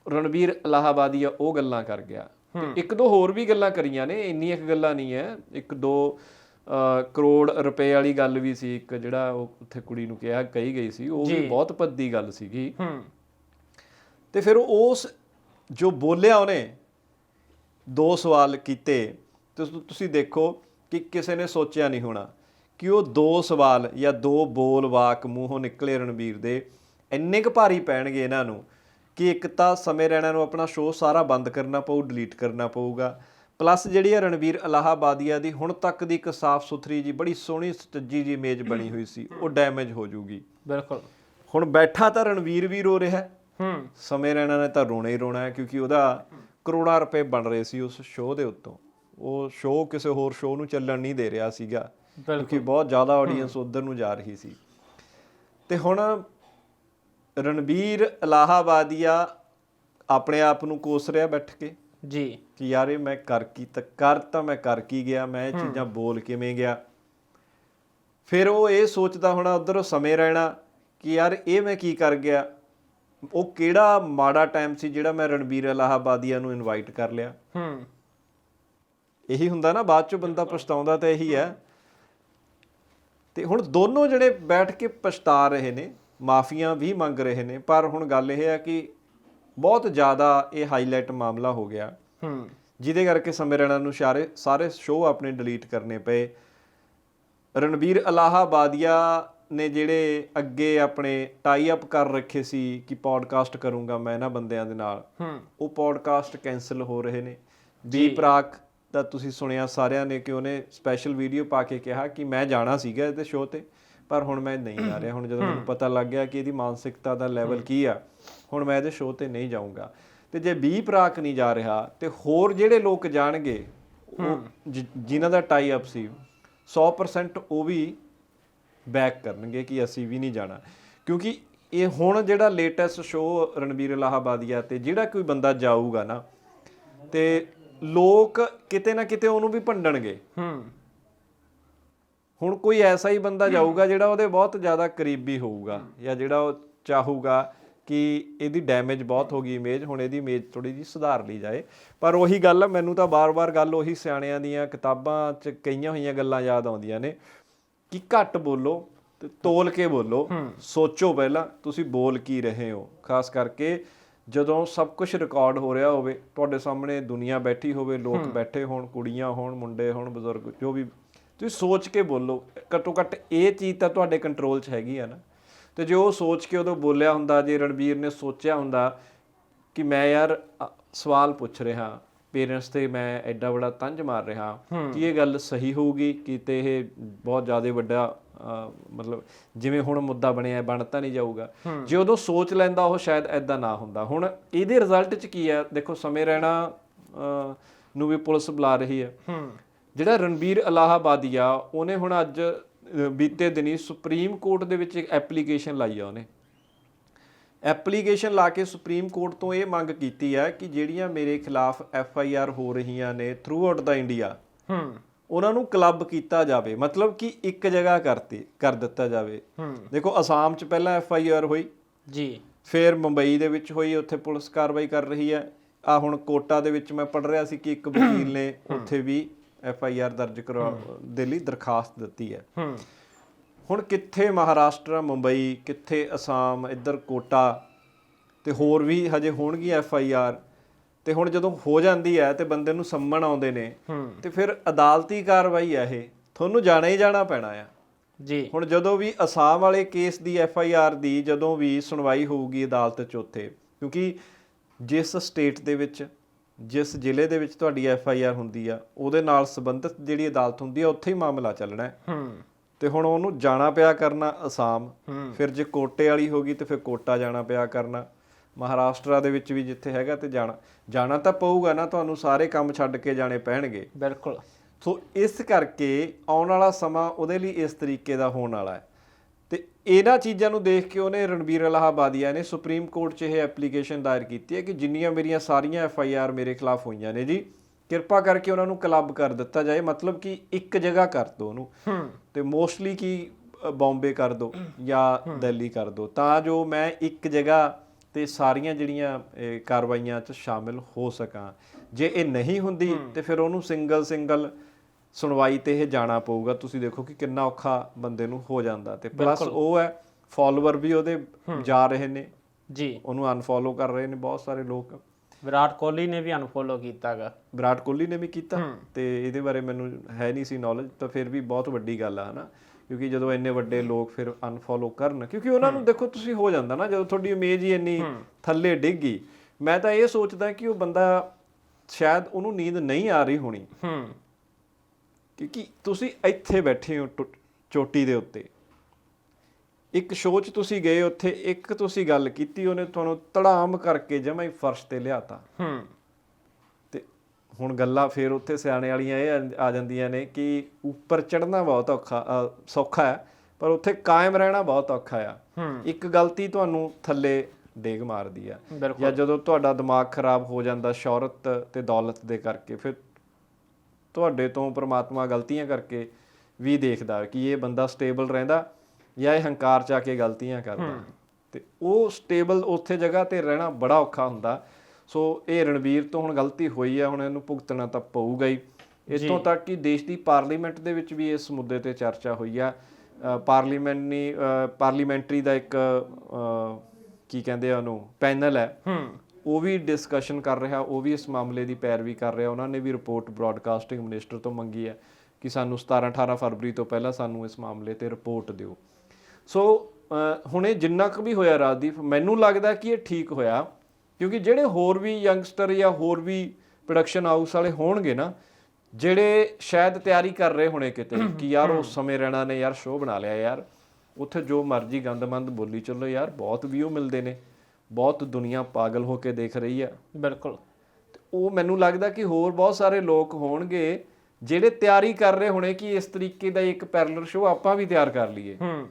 ਰਣਵੀਰ ਇਲਾਹਾਬਾਦੀਆ ਉਹ ਗੱਲਾਂ ਕਰ ਗਿਆ। ਇੱਕ ਦੋ ਹੋਰ ਵੀ ਗੱਲਾਂ ਕਰੀਆਂ ਨੇ ਇੰਨੀਆਂ ਕੁ ਗੱਲਾਂ ਨਹੀਂ ਹੈ ਇੱਕ ਦੋ ਕਰੋੜ ਰੁਪਏ ਵਾਲੀ ਗੱਲ ਵੀ ਸੀ ਇੱਕ ਜਿਹੜਾ ਉਹ ਉੱਥੇ ਕੁੜੀ ਨੂੰ ਕਿਹਾ ਕਹੀ ਗਈ ਸੀ। ਉਹ ਵੀ ਬਹੁਤ ਭੱਦੀ ਗੱਲ ਸੀਗੀ। ਹੂੰ। ਤੇ ਫਿਰ ਉਸ ਜੋ ਬੋਲਿਆ ਉਹਨੇ ਦੋ ਸਵਾਲ ਕੀਤੇ। ਤੇ ਤੁ- ਤੁਸੀਂ ਦੇਖੋ ਕਿ ਕਿਸੇ ਨੇ ਸੋਚਿਆ ਨਹੀਂ ਹੋਣਾ ਕਿ ਉਹ ਦੋ ਸਵਾਲ ਜਾਂ ਦੋ ਬੋਲ ਵਾਕ ਮੂੰਹੋਂ ਨਿਕਲੇ ਰਣਵੀਰ ਦੇ। ਇੰਨੇ ਕੁ ਭਾਰੀ ਪੈਣਗੇ ਇਹਨਾਂ ਨੂੰ ਕਿ ਇੱਕ ਤਾਂ ਸਮੇਂ ਰਹਿਣਾ ਨੂੰ ਆਪਣਾ ਸ਼ੋਅ ਸਾਰਾ ਬੰਦ ਕਰਨਾ ਪਊ ਡਿਲੀਟ ਕਰਨਾ ਪਊਗਾ। ਪਲੱਸ ਜਿਹੜੀ ਹੈ ਰਣਵੀਰ ਅਲਾਹਾਬਾਦੀਆ ਦੀ ਹੁਣ ਤੱਕ ਦੀ ਇੱਕ ਸਾਫ਼ ਸੁਥਰੀ ਜੀ ਬੜੀ ਸੋਹਣੀ ਸਟੱਜੀ ਜੀ ਇਮੇਜ ਬਣੀ ਹੋਈ ਸੀ ਉਹ ਡੈਮੇਜ ਹੋ ਜਾਊਗੀ ਬਿਲਕੁਲ। ਹੁਣ ਬੈਠਾ ਤਾਂ ਰਣਵੀਰ ਵੀ ਰੋ ਰਿਹਾ ਹੈ। ਸਮੇਂ ਰਹਿਣਾ ਨੇ ਤਾਂ ਰੋਣਾ ਹੀ ਰੋਣਾ ਹੈ ਕਿਉਂਕਿ ਉਹਦਾ ਕਰੋੜਾਂ ਰੁਪਏ ਬਣ ਰਹੇ ਸੀ ਉਸ ਸ਼ੋਅ ਦੇ ਉੱਤੋਂ। ਉਹ ਸ਼ੋਅ ਕਿਸੇ ਹੋਰ ਸ਼ੋਅ ਨੂੰ ਚੱਲਣ ਨਹੀਂ ਦੇ ਰਿਹਾ ਸੀਗਾ ਕਿਉਂਕਿ ਬਹੁਤ ਜ਼ਿਆਦਾ ਆਡੀਅנס ਉਧਰ ਨੂੰ ਜਾ ਰਹੀ ਸੀ। ਤੇ ਹੁਣ ਰਣਬੀਰ ਇਲਾਹਾਬਾਦੀਆ ਆਪਣੇ ਆਪ ਨੂੰ ਕੋਸ ਰਿਹਾ ਬੈਠ ਕੇ। ਜੀ। ਕਿ ਯਾਰ ਇਹ ਮੈਂ ਕਰ ਕੀ ਤਾਂ ਕਰ ਤਾਂ ਮੈਂ ਕਰ ਕੀ ਗਿਆ ਮੈਂ ਇਹ ਚੀਜ਼ਾਂ ਬੋਲ ਕਿਵੇਂ ਗਿਆ। ਫਿਰ ਉਹ ਇਹ ਸੋਚਦਾ ਹੋਣਾ ਉਧਰ ਸਮੇਂ ਰਹਿਣਾ ਕਿ ਯਾਰ ਇਹ ਮੈਂ ਕੀ ਕਰ ਗਿਆ। ਉਹ ਕਿਹੜਾ ਮਾੜਾ ਟਾਈਮ ਸੀ ਜਿਹੜਾ ਮੈਂ ਰਣਬੀਰ ਇਲਾਹਾਬਾਦੀਆ ਨੂੰ ਇਨਵਾਈਟ ਕਰ ਲਿਆ। ਹੂੰ। ਇਹੀ ਹੁੰਦਾ ਨਾ ਬਾਅਦ ਚ ਬੰਦਾ ਪਛਤਾਉਂਦਾ ਤਾਂ ਇਹੀ ਹੈ। ਤੇ ਹੁਣ ਦੋਨੋਂ ਜਿਹੜੇ ਬੈਠ ਕੇ ਪਛਤਾ ਰਹੇ ਨੇ ਮਾਫੀਆਂ ਵੀ ਮੰਗ ਰਹੇ ਨੇ ਪਰ ਹੁਣ ਗੱਲ ਇਹ ਹੈ ਕਿ ਬਹੁਤ ਜ਼ਿਆਦਾ ਇਹ ਹਾਈਲਾਈਟ ਮਾਮਲਾ ਹੋ ਗਿਆ। ਹੂੰ। ਜਿਹਦੇ ਕਰਕੇ ਸਮੇਂ ਰਹਿਣਾ ਨੂੰ ਸਾਰੇ ਸਾਰੇ ਸ਼ੋਅ ਆਪਣੇ ਡਿਲੀਟ ਕਰਨੇ ਪਏ। ਰਣਬੀਰ ਅਲਾਹਾਬਾਦੀਆ ਨੇ ਜਿਹੜੇ ਅੱਗੇ ਆਪਣੇ ਟਾਈ ਅਪ ਕਰ ਰੱਖੇ ਸੀ ਕਿ ਪੋਡਕਾਸਟ ਕਰੂੰਗਾ ਮੈਂ ਇਹਨਾਂ ਬੰਦਿਆਂ ਦੇ ਨਾਲ ਹੂੰ। ਉਹ ਪੋਡਕਾਸਟ ਕੈਨਸਲ ਹੋ ਰਹੇ ਨੇ। ਵੀ ਪ੍ਰਾਕ ਦਾ ਤੁਸੀਂ ਸੁਣਿਆ ਸਾਰਿਆਂ ਨੇ ਕਿ ਉਹਨੇ ਸਪੈਸ਼ਲ ਵੀਡੀਓ ਪਾ ਕੇ ਕਿਹਾ ਕਿ ਮੈਂ ਜਾਣਾ ਸੀਗਾ ਇਹਦੇ ਸ਼ੋਅ ਤੇ ਪਰ ਹੁਣ ਮੈਂ ਨਹੀਂ ਜਾ ਰਿਹਾ। ਹੁਣ ਜਦੋਂ ਮੈਨੂੰ ਪਤਾ ਲੱਗ ਗਿਆ ਕਿ ਇਹਦੀ ਮਾਨਸਿਕਤਾ ਦਾ ਲੈਵਲ ਕੀ ਆ ਹੁਣ ਮੈਂ ਇਹਦੇ ਸ਼ੋਅ ਤੇ ਨਹੀਂ ਜਾਊਂਗਾ। ਤੇ ਜੇ ਬੀ ਪ੍ਰਾਕ ਨਹੀਂ ਜਾ ਰਿਹਾ ਤੇ ਹੋਰ ਜਿਹੜੇ ਲੋਕ ਜਾਣਗੇ ਉਹ ਜਿਨ੍ਹਾਂ ਦਾ ਟਾਈ ਅਪ ਸੀ 100% ਉਹ ਵੀ ਬੈਕ ਕਰਨਗੇ ਕਿ ਅਸੀਂ ਵੀ ਨਹੀਂ ਜਾਣਾ। ਕਿਉਂਕਿ ਇਹ ਹੁਣ ਜਿਹੜਾ ਲੇਟੈਸਟ ਸ਼ੋਅ ਰਣਬੀਰ ਇਲਾਹਾਬਾਦੀਆ ਤੇ ਜਿਹੜਾ ਕੋਈ ਬੰਦਾ ਜਾਊਗਾ ਨਾ ਤੇ ਲੋਕ ਕਿਤੇ ਨਾ ਕਿਤੇ ਉਹਨੂੰ ਵੀ ਭੰਡਣਗੇ। ਹੂੰ। ਹੁਣ ਕੋਈ ਐਸਾ ਹੀ ਬੰਦਾ ਜਾਊਗਾ ਜਿਹੜਾ ਉਹਦੇ ਬਹੁਤ ਜ਼ਿਆਦਾ ਕਰੀਬੀ ਹੋਊਗਾ ਜਾਂ ਜਿਹੜਾ ਉਹ ਚਾਹੂਗਾ ਕਿ ਇਹਦੀ ਡੈਮੇਜ ਬਹੁਤ ਹੋ ਗਈ ਇਮੇਜ ਹੁਣ ਇਹਦੀ ਇਮੇਜ ਥੋੜੀ ਜੀ ਸੁਧਾਰ ਲਈ ਜਾਏ। ਪਰ ਉਹੀ ਗੱਲ ਆ, ਮੈਨੂੰ ਤਾਂ ਬਾਰ-ਬਾਰ ਗੱਲ ਉਹੀ ਸਿਆਣਿਆਂ ਦੀਆਂ ਕਿਤਾਬਾਂ 'ਚ ਕਈਆਂ ਹੋਈਆਂ ਗੱਲਾਂ ਯਾਦ ਆਉਂਦੀਆਂ ਨੇ ਕਿ ਘੱਟ ਬੋਲੋ ਤੇ ਤੋਲ ਕੇ ਬੋਲੋ। ਸੋਚੋ ਪਹਿਲਾਂ ਤੁਸੀਂ ਬੋਲ ਕੀ ਰਹੇ ਹੋ? ਖਾਸ ਕਰਕੇ ਜਦੋਂ ਸਭ ਕੁਝ ਰਿਕਾਰਡ ਹੋ ਰਿਹਾ ਹੋਵੇ ਤੁਹਾਡੇ ਸਾਹਮਣੇ ਦੁਨੀਆ ਬੈਠੀ ਹੋਵੇ ਲੋਕ ਬੈਠੇ ਹੋਣ ਕੁੜੀਆਂ ਹੋਣ ਮੁੰਡੇ ਹੋਣ ਬਜ਼ੁਰਗ ਜੋ ਵੀ ਤੁਸੀਂ ਸੋਚ ਕੇ ਬੋਲੋ। ਘੱਟੋ ਘੱਟ ਇਹ ਚੀਜ਼ ਤਾਂ ਤੁਹਾਡੇ ਕੰਟਰੋਲ 'ਚ ਹੈਗੀ ਆ ਨਾ। ਤੇ ਜੇ ਉਹ ਸੋਚ ਕੇ ਉਦੋਂ ਬੋਲਿਆ ਹੁੰਦਾ ਜੇ ਰਣਬੀਰ ਨੇ ਸੋਚਿਆ ਹੁੰਦਾ ਕਿ ਮੈਂ ਯਾਰ ਸਵਾਲ ਪੁੱਛ ਰਿਹਾ ਪੇਰੈਂਟਸ ਤੇ ਮੈਂ ਐਡਾ ਬੜਾ ਤੰਜ ਮਾਰ ਰਿਹਾ ਕਿ ਇਹ ਗੱਲ ਸਹੀ ਹੋਊਗੀ ਕਿ ਤੇ ਇਹ ਬਹੁਤ ਜ਼ਿਆਦਾ ਵੱਡਾ ਮਤਲਬ ਜਿਵੇਂ ਹੁਣ ਮੁੱਦਾ ਬਣਿਆ ਬਣ ਤਾਂ ਨਹੀਂ ਜਾਊਗਾ। ਜੇ ਉਦੋਂ ਸੋਚ ਲੈਂਦਾ ਉਹ ਸ਼ਾਇਦ ਐਦਾਂ ਨਾ ਹੁੰਦਾ। ਹੁਣ ਇਹਦੇ ਰਿਜ਼ਲਟ 'ਚ ਕੀ ਹੈ? ਦੇਖੋ ਸਮੇਂ ਰਹਿਣਾ ਨੂੰ ਵੀ ਪੁਲਿਸ ਬੁਲਾ ਰਹੀ ਹੈ। ਜਿਹੜਾ ਰਣਬੀਰ ਇਲਾਹਾਬਾਦੀਆ ਉਹਨੇ ਹੁਣ ਅੱਜ ਬੀਤੇ ਦਿਨੀ ਸੁਪਰੀਮ ਕੋਰਟ ਦੇ ਵਿੱਚ ਇੱਕ ਐਪਲੀਕੇਸ਼ਨ ਲਾਈ ਆ ਉਹਨੇ। ਐਪਲੀਕੇਸ਼ਨ ਲਾ ਕੇ ਸੁਪਰੀਮ ਕੋਰਟ ਤੋਂ ਇਹ ਮੰਗ ਕੀਤੀ ਹੈ ਕਿ ਜਿਹੜੀਆਂ ਮੇਰੇ ਖਿਲਾਫ ਐਫ ਆਈ ਆਰ ਹੋ ਰਹੀਆਂ ਨੇ ਥਰੂ ਆਊਟ ਦਾ ਇੰਡੀਆ ਹੂੰ। ਉਹਨਾਂ ਨੂੰ ਕਲੱਬ ਕੀਤਾ ਜਾਵੇ। ਮਤਲਬ ਕਿ ਇੱਕ ਜਗ੍ਹਾ ਕਰਤੀ ਕਰ ਦਿੱਤਾ ਜਾਵੇ। ਹੂੰ। ਦੇਖੋ ਅਸਾਮ 'ਚ ਪਹਿਲਾਂ ਐਫ ਆਈ ਆਰ ਹੋਈ। ਜੀ। ਫਿਰ ਮੁੰਬਈ ਦੇ ਵਿੱਚ ਹੋਈ ਉੱਥੇ ਪੁਲਿਸ ਕਾਰਵਾਈ ਕਰ ਰਹੀ ਹੈ। ਆ ਹੁਣ ਕੋਟਾ ਦੇ ਵਿੱਚ ਮੈਂ ਪੜ ਰਿਹਾ ਸੀ ਕਿ ਇੱਕ ਵਕੀਲ ਨੇ ਉੱਥੇ ਵੀ ਐਫ ਆਈ ਆਰ ਦਰਜ ਕਰਵਾ ਦੇ ਲਈ ਦਰਖਾਸਤ ਦਿੱਤੀ ਹੈ। ਹੁਣ ਕਿੱਥੇ ਮਹਾਰਾਸ਼ਟਰ ਮੁੰਬਈ ਕਿੱਥੇ ਅਸਾਮ ਇੱਧਰ ਕੋਟਾ ਤੇ ਹੋਰ ਵੀ ਹਜੇ ਹੋਣਗੀ ਐਫ ਆਈ ਆਰ ਤੇ ਹੁਣ ਜਦੋਂ ਹੋ ਜਾਂਦੀ ਹੈ ਤੇ ਬੰਦੇ ਨੂੰ ਸੰਮਣ ਆਉਂਦੇ ਨੇ ਤੇ ਫਿਰ ਅਦਾਲਤੀ ਕਾਰਵਾਈ ਹੈ ਇਹ। ਤੁਹਾਨੂੰ ਜਾਣਾ ਹੀ ਜਾਣਾ ਪੈਣਾ ਆ। ਜੀ। ਹੁਣ ਜਦੋਂ ਵੀ ਅਸਾਮ ਵਾਲੇ ਕੇਸ ਦੀ ਐਫ ਆਈ ਆਰ ਦੀ ਜਦੋਂ ਵੀ ਸੁਣਵਾਈ ਹੋਊਗੀ ਅਦਾਲਤ 'ਚ ਉੱਥੇ ਕਿਉਂਕਿ ਜਿਸ ਸਟੇਟ ਦੇ ਵਿੱਚ ਜਿਸ ਜ਼ਿਲ੍ਹੇ ਦੇ ਵਿੱਚ ਤੁਹਾਡੀ ਐਫ ਆਈ ਆਰ ਹੁੰਦੀ ਆ ਉਹਦੇ ਨਾਲ ਸੰਬੰਧਿਤ ਜਿਹੜੀ ਅਦਾਲਤ ਹੁੰਦੀ ਆ ਉੱਥੇ ਹੀ ਮਾਮਲਾ ਚੱਲਣਾ ਹੈ। ਹੂੰ। ਤੇ ਹੁਣ ਉਹਨੂੰ ਜਾਣਾ ਪਿਆ ਕਰਨਾ ਅਸਾਮ ਫਿਰ ਜੇ ਕੋਟੇ ਵਾਲੀ ਹੋ ਗਈ ਤੇ ਫਿਰ ਕੋਟਾ ਜਾਣਾ ਪਿਆ ਕਰਨਾ। ਮਹਾਰਾਸ਼ਟਰ ਦੇ ਵਿੱਚ ਵੀ ਜਿੱਥੇ ਹੈਗਾ ਤੇ ਜਾਣਾ ਜਾਣਾ ਤਾਂ ਪਊਗਾ ਨਾ ਤੁਹਾਨੂੰ ਸਾਰੇ ਕੰਮ ਛੱਡ ਕੇ ਜਾਣੇ ਪੈਣਗੇ। ਬਿਲਕੁਲ। ਸੋ ਇਸ ਕਰਕੇ ਆਉਣ ਵਾਲਾ ਸਮਾਂ ਉਹਦੇ ਲਈ ਇਸ ਤਰੀਕੇ ਦਾ ਹੋਣ ਵਾਲਾ ਹੈ। ਤੇ ਇਹਨਾਂ ਚੀਜ਼ਾਂ ਨੂੰ ਦੇਖ ਕੇ ਉਹਨੇ ਰਣਬੀਰ ਇਲਾਹਾਬਾਦੀਆ ਨੇ ਸੁਪਰੀਮ ਕੋਰਟ 'ਚ ਇਹ ਐਪਲੀਕੇਸ਼ਨ ਦਾਇਰ ਕੀਤੀ ਹੈ ਕਿ ਜਿੰਨੀਆਂ ਮੇਰੀਆਂ ਸਾਰੀਆਂ ਐਫ ਆਈ ਆਰ ਮੇਰੇ ਖਿਲਾਫ ਹੋਈਆਂ ਨੇ ਜੀ ਕਿਰਪਾ ਕਰਕੇ ਉਹਨਾਂ ਨੂੰ ਕਲੱਬ ਕਰ ਦਿੱਤਾ ਜਾਏ ਮਤਲਬ ਕਿ ਇੱਕ ਜਗ੍ਹਾ ਕਰ ਦਿਓ ਉਹਨੂੰ। ਤੇ ਮੋਸਟਲੀ ਕੀ ਬੰਬੇ ਕਰ ਦਿਓ ਜਾਂ ਦਿੱਲੀ ਕਰ ਦਿਓ ਤਾਂ ਜੋ ਮੈਂ ਇੱਕ ਜਗ੍ਹਾ ਤੇ ਸਾਰੀਆਂ ਜਿਹੜੀਆਂ ਕਾਰਵਾਈਆਂ 'ਚ ਸ਼ਾਮਿਲ ਹੋ ਸਕਾਂ। ਜੇ ਇਹ ਨਹੀਂ ਹੁੰਦੀ ਤੇ ਫਿਰ ਉਹਨੂੰ ਸਿੰਗਲ ਸਿੰਗਲ ਸੁਣਵਾਈ ਤੇ ਇਹ ਜਾਣਾ ਪਊਗਾ। ਤੁਸੀਂ ਦੇਖੋ ਕਿ ਕਿੰਨਾ ਔਖਾ ਬੰਦੇ ਨੂੰ ਹੋ ਜਾਂਦਾ ਤੇ ਪਲੱਸ ਉਹ ਹੈ ਫਾਲੋਅਰ ਵੀ ਉਹਦੇ ਜਾ ਰਹੇ ਨੇ। ਜੀ। ਉਹਨੂੰ ਅਨਫੋਲੋ ਕਰ ਰਹੇ ਨੇ ਬਹੁਤ ਸਾਰੇ ਲੋਕ। ਵਿਰਾਟ ਕੋਹਲੀ ਨੇ ਵੀ ਅਨਫੋਲੋ ਕੀਤਾਗਾ। ਵਿਰਾਟ ਕੋਹਲੀ ਨੇ ਵੀ ਕੀਤਾ ਤੇ ਇਹਦੇ ਬਾਰੇ ਮੈਨੂੰ ਹੈ ਨਹੀਂ ਸੀ ਨੌਲੇਜ ਤਾਂ ਫਿਰ ਵੀ ਬਹੁਤ ਵੱਡੀ ਗੱਲ ਆ ਹਨਾ। ਕਿਉਂਕਿ ਜਦੋਂ ਇੰਨੇ ਵੱਡੇ ਲੋਕ ਫਿਰ ਅਨਫੋਲੋ ਕਰਨ ਕਿਉਂਕਿ ਉਹਨਾਂ ਨੂੰ ਦੇਖੋ ਤੁਸੀਂ ਹੋ ਜਾਂਦਾ ਨਾ ਜਦੋਂ ਤੁਹਾਡੀ ਇਮੇਜ ਹੀ ਇੰਨੀ ਥੱਲੇ ਡਿੱਗੀ ਮੈਂ ਤਾਂ ਇਹ ਸੋਚਦਾ ਕਿ ਉਹ ਬੰਦਾ ਸ਼ਾਇਦ ਉਹਨੂੰ ਨੀਂਦ ਨਹੀਂ ਆ ਰਹੀ ਹੋਣੀ। ਹੂੰ। ਕਿਉਂਕਿ ਤੁਸੀਂ ਇੱਥੇ ਬੈਠੇ ਹੋ ਚੋਟੀ ਦੇ ਉੱਤੇ। ਇੱਕ ਸ਼ੋਅ 'ਚ ਤੁਸੀਂ ਗਏ ਉੱਥੇ ਇੱਕ ਤੁਸੀਂ ਗੱਲ ਕੀਤੀ ਉਹਨੇ ਤੁਹਾਨੂੰ ਧੜਾਮ ਕਰਕੇ ਜਮਾ ਹੀ ਫਰਸ਼ ਤੇ ਲਿਆਤਾ। ਹੂੰ। ਤੇ ਹੁਣ ਗੱਲਾਂ ਫੇਰ ਉੱਥੇ ਸਿਆਣੇ ਵਾਲੀਆਂ ਇਹ ਆ- ਜਾਂਦੀਆਂ ਨੇ ਕਿ ਉੱਪਰ ਚੜਨਾ ਬਹੁਤ ਔਖਾ ਸੌਖਾ ਹੈ ਪਰ ਉੱਥੇ ਕਾਇਮ ਰਹਿਣਾ ਬਹੁਤ ਔਖਾ ਆ। ਇੱਕ ਗਲਤੀ ਤੁਹਾਨੂੰ ਥੱਲੇ ਡੇਗ ਮਾਰਦੀ ਆ। ਜਾਂ ਜਦੋਂ ਤੁਹਾਡਾ ਦਿਮਾਗ ਖਰਾਬ ਹੋ ਜਾਂਦਾ ਸ਼ੌਹਰਤ ਤੇ ਦੌਲਤ ਦੇ ਕਰਕੇ ਫਿਰ ਤੁਹਾਡੇ ਤੋਂ ਪ੍ਰਮਾਤਮਾ ਗਲਤੀਆਂ ਕਰਕੇ ਵੀ ਦੇਖਦਾ ਕਿ ਇਹ ਬੰਦਾ ਸਟੇਬਲ ਰਹਿੰਦਾ ਜਾਂ ਇਹ ਹੰਕਾਰ ਚ ਆ ਕੇ ਗਲਤੀਆਂ ਕਰਦਾ। ਤੇ ਉਹ ਸਟੇਬਲ ਉੱਥੇ ਜਗ੍ਹਾ ਤੇ ਰਹਿਣਾ ਬੜਾ ਔਖਾ ਹੁੰਦਾ। ਸੋ ਇਹ ਰਣਵੀਰ ਤੋਂ ਹੁਣ ਗਲਤੀ ਹੋਈ ਆ ਹੁਣ ਇਹਨੂੰ ਭੁਗਤਣਾ ਤਾਂ ਪਊਗਾ ਹੀ। ਇਤੋਂ ਤੱਕ ਕਿ ਦੇਸ਼ ਦੀ ਪਾਰਲੀਮੈਂਟ ਦੇ ਵਿੱਚ ਵੀ ਇਸ ਮੁੱਦੇ ਤੇ ਚਰਚਾ ਹੋਈ ਆ। ਅ, ਪਾਰਲੀਮੈਂਟਰੀ ਅ, ਪਾਰਲੀਮੈਂਟਰੀ ਦਾ ਇੱਕ ਕੀ ਕਹਿੰਦੇ ਆ ਉਹਨੂੰ ਪੈਨਲ ਹੈ। ਹੂੰ। ਉਹ ਵੀ ਡਿਸਕਸ਼ਨ ਕਰ ਰਿਹਾ ਉਹ ਵੀ ਇਸ ਮਾਮਲੇ ਦੀ ਪੈਰਵੀ ਕਰ ਰਿਹਾ। ਉਹਨਾਂ ਨੇ ਵੀ ਰਿਪੋਰਟ ਬ੍ਰਾਡਕਾਸਟਿੰਗ ਮਿਨਿਸਟਰ ਤੋਂ ਮੰਗੀ ਹੈ ਕਿ ਸਾਨੂੰ 17 18 ਫਰਵਰੀ ਤੋਂ ਪਹਿਲਾਂ ਸਾਨੂੰ ਇਸ ਮਾਮਲੇ ਤੇ ਰਿਪੋਰਟ ਦਿਓ। ਸੋ ਹੁਣ ਜਿੰਨਾ ਕੁ ਵੀ ਹੋਇਆ ਰਾਜਦੀਪ ਮੈਨੂੰ ਲੱਗਦਾ ਕਿ ਇਹ ਠੀਕ ਹੋਇਆ ਕਿਉਂਕਿ ਜਿਹੜੇ ਹੋਰ ਵੀ ਯੰਗਸਟਰ ਜਾਂ ਹੋਰ ਵੀ ਪ੍ਰੋਡਕਸ਼ਨ ਹਾਊਸ ਵਾਲੇ ਹੋਣਗੇ ਨਾ ਜਿਹੜੇ ਸ਼ਾਇਦ ਤਿਆਰੀ ਕਰ ਰਹੇ ਹੋਣੇ ਕਿਤੇ ਕਿ ਯਾਰ ਉਸ ਸਮੇਂ ਰਹਿਣਾ ਨੇ ਯਾਰ ਸ਼ੋਅ ਬਣਾ ਲਿਆ ਯਾਰ ਉੱਥੇ ਜੋ ਮਰਜ਼ੀ ਗੰਦਮੰਦ ਬੋਲੀ ਚੱਲੋ ਯਾਰ ਬਹੁਤ ਵਿਊ ਮਿਲਦੇ ਨੇ। ਬਹੁਤ ਦੁਨੀਆ ਪਾਗਲ ਹੋ ਕੇ ਦੇਖ ਰਹੀ ਆ। ਬਿਲਕੁਲ। ਉਹ ਮੈਨੂੰ ਲੱਗਦਾ ਕਿ ਹੋਰ ਬਹੁਤ ਸਾਰੇ ਲੋਕ ਹੋਣਗੇ ਜਿਹੜੇ ਤਿਆਰੀ ਕਰ ਰਹੇ ਹੋਣੇ ਕਿ ਇਸ ਤਰੀਕੇ ਦਾ ਇੱਕ ਪੈਰਲਲ ਸ਼ੋਅ ਆਪਾਂ ਵੀ ਤਿਆਰ ਕਰ ਲਈਏ। ਹੂੰ।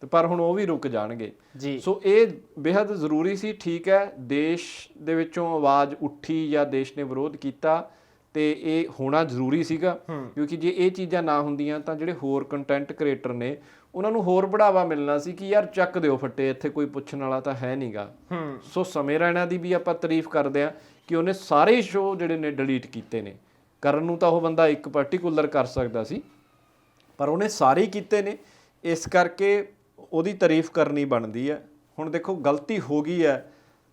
ਤੇ ਪਰ ਹੁਣ ਉਹ ਵੀ ਰੁਕ ਜਾਣਗੇ। ਜੀ। ਸੋ ਇਹ ਬੇहद ਜ਼ਰੂਰੀ ਸੀ ਠੀਕ ਹੈ ਦੇਸ਼ ਦੇ ਵਿੱਚੋਂ ਆਵਾਜ਼ ਉੱਠੀ ਜਾਂ ਦੇਸ਼ ਨੇ ਵਿਰੋਧ ਕੀਤਾ। ਤੇ ਇਹ ਹੋਣਾ ਜ਼ਰੂਰੀ ਸੀਗਾ ਕਿਉਂਕਿ ਜੇ ਇਹ ਚੀਜ਼ਾਂ ਨਾ ਹੁੰਦੀਆਂ ਤਾਂ ਜਿਹੜੇ ਹੋਰ ਕੰਟੈਂਟ ਕ੍ਰੀਏਟਰ ਨੇ ਉਹਨਾਂ ਨੂੰ ਹੋਰ ਬੜਾਵਾ ਮਿਲਣਾ ਸੀ ਕਿ ਯਾਰ ਚੱਕ ਦਿਓ ਫੱਟੇ ਇੱਥੇ ਕੋਈ ਪੁੱਛਣ ਵਾਲਾ ਤਾਂ ਹੈ ਨਹੀਂਗਾ ਸੋ ਸਮੇਂ ਰੈਣਾ ਦੀ ਵੀ ਆਪਾਂ ਤਾਰੀਫ ਕਰਦੇ ਆ ਕਿ ਉਹਨੇ ਸਾਰੇ ਸ਼ੋਅ ਜਿਹੜੇ ਨੇ ਡਿਲੀਟ ਕੀਤੇ ਨੇ। ਕਰਨ ਨੂੰ ਤਾਂ ਉਹ ਬੰਦਾ ਇੱਕ ਪਾਰਟਿਕੂਲਰ ਕਰ ਸਕਦਾ ਸੀ ਪਰ ਉਹਨੇ ਸਾਰੇ ਕੀਤੇ ਨੇ। ਇਸ ਕਰਕੇ ਉਹਦੀ ਤਾਰੀਫ ਕਰਨੀ ਬਣਦੀ ਹੈ। ਹੁਣ ਦੇਖੋ ਗਲਤੀ ਹੋ ਗਈ ਹੈ